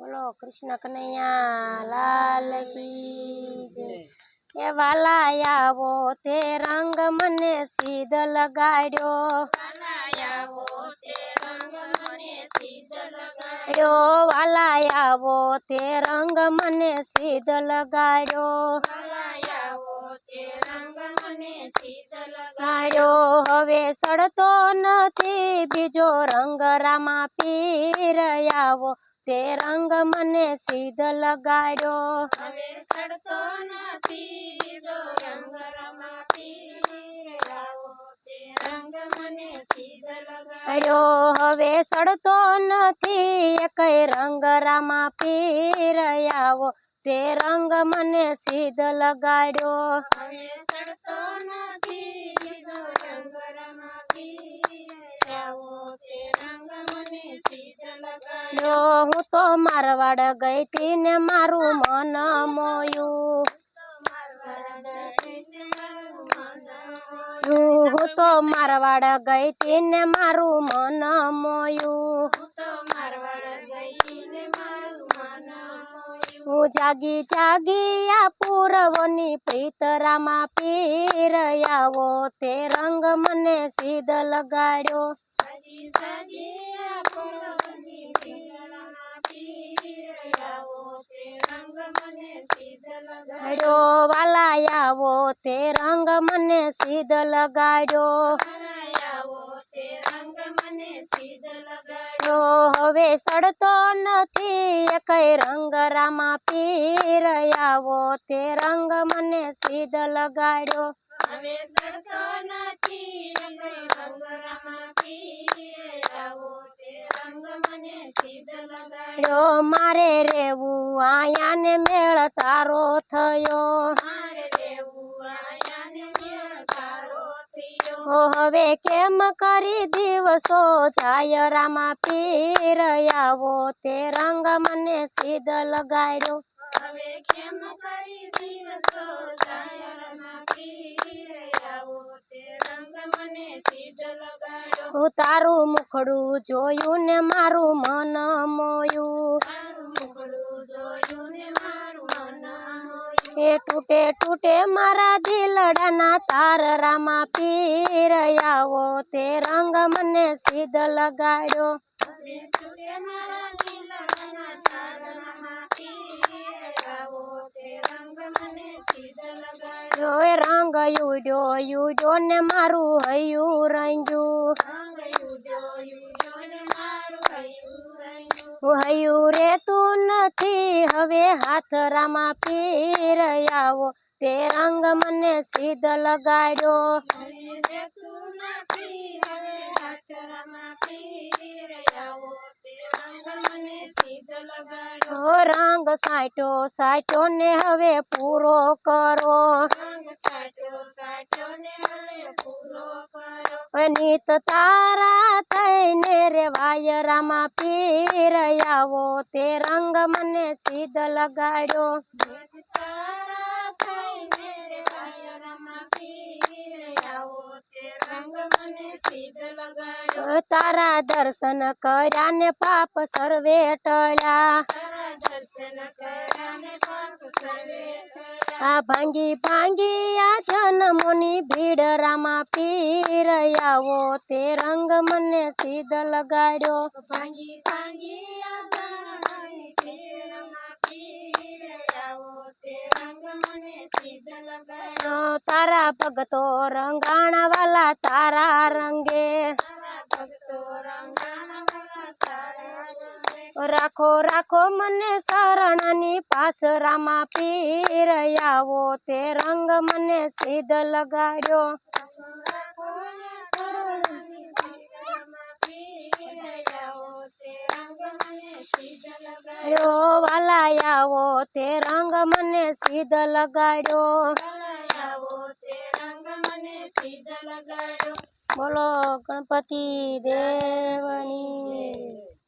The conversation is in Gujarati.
બોલો, કૃષ્ણ કનૈયા, લાલ કી જય એ વાલા આવો, તે રંગ મને સીધ લગાડ્યો. યો વાલા આવો, તે રંગ મને સીધ લગાડ્યો. ગાડ્યો હવે સડતો નથી. બીજો રંગ રામા પીર આવો. તે રંગ મને સીધ લગાડ્યો. હવે સડતો નથી. કઈ રંગ રામા પીરયાવો આવો. તે રંગ મને સીધ લગાડ્યો. યો હું તો મારવાડ ગઈ તી ને મારું મન મોયું. હું તો મારવાડ ગઈ તી ને મારું મન મોયું. હું જાગી જાગી આ પૂરવની પ્રીતરામાં પીર તે રંગ મને સીધ લગાડ્યો. તે રંગ મને સીધ લગાડ્યો. હવે સડતો નથી કઈ રંગ રામા પીર આવો. તે રંગ મને સીધ લગાડ્યો. યો મારે રેવું આયા ને મેળ તારો થયો. ઓ હવે કેમ કરી દિવસો? જાય પીરયાવો પીર આવો. તે રંગ મને સીધ લગાડ્યો. હું તારું મુખડું જોયું ને મારું મન મોયું. એ તૂટે તૂટે મારા દિલડાના તાર રામા પીર આવો. તે રંગ મને સીધ લગાડ્યો. જોય રંગ યુડ્યો યુડ્યો ને મારું હૈયું રંગ્યું. હૈયું રે તું નથી. હવે હાથ રામા પીર આવો. તે રંગ મને સીધ લગાડ્યો. ઓ રંગ સાટો સાટો ને હવે પૂરો કરો. નીત તારા થઈને રે વાયરામાં પીરયાવો તે રંગ મને સીધ લગાડ્યો. તારા દર્શન કર્યા ને પાપ સર્વે ટળ્યા આ ભાંગી ભાંગી આ જનમોની ભીડ રામા પીર આવો તે રંગ મને સીધ લગાડ્યો અ, ભગતો રંગાણા વાલા તારા રંગે. રાખો રાખો મને શરણની પાસ રામા પીર આવો તે રંગ મને સીધ લગાડ્યો. વાલા આવો તે રંગ મને સીધ લગાડ્યો. બોલો ગણપતિ દેવની.